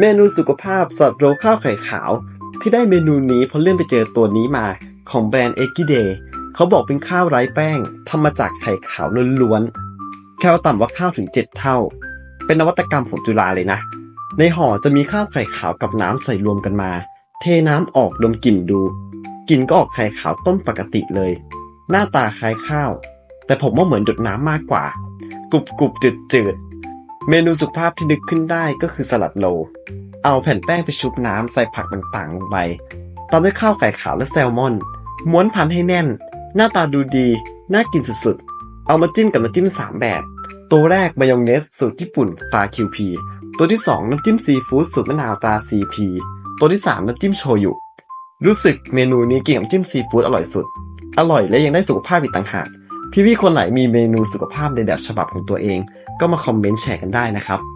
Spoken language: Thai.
เมนูสุขภาพสลัดโรข้าวไข่ขาว ที่ได้เมนูนี้เพราะเลื่อนไปเจอตัวนี้มาของแบรนด์เอกิเดเขาบอกเป็นข้าวไร้แป้งทำมาจากไข่ขาวล้วนๆแคลต่ำกว่าข้าวถึง 7 เท่า เป็นนวัตกรรมของจุฬาเลยนะ ในห่อจะมีข้าวไข่ขาวกับน้ำใส่รวมกันมา เทน้ำออกดมกลิ่นดูกลิ่นก็ออกไข่ขาวต้มปกติเลย หน้าตาคล้ายข้าว แต่ผมว่าเหมือนดดน้ำมากกว่า กรุบกรุบจืดจืด เมนูสุขภาพที่นึกขึ้นได้ก็คือสลัดโล เอาแผ่นแป้งไปชุบน้ำใส่ผักต่างๆลงไปตามด้วยข้าวไข่ขาวและแซลมอน ม้วนพันให้แน่น หน้าตาดูดี น่ากินสุดๆ เอามาจิ้มกับน้ำจิ้ม 3 แบบ ตัวแรกมายองเนสสูตรญี่ปุ่นตา QP ตัวที่ 2 น้ำจิ้มซีฟู้ดสูตรมะนาวตา CP ตัวที่ 3 น้ำจิ้มโชยุ รู้สึกเมนูนี้กินกับจิ้มซีฟู้ดอร่อยสุด อร่อยและยังได้สุขภาพอีกต่างหาก พี่ๆคนไหนมีเมนูสุขภาพในแบบฉบับของตัวเอง ก็มาคอมเมนต์แชร์กันได้นะครับ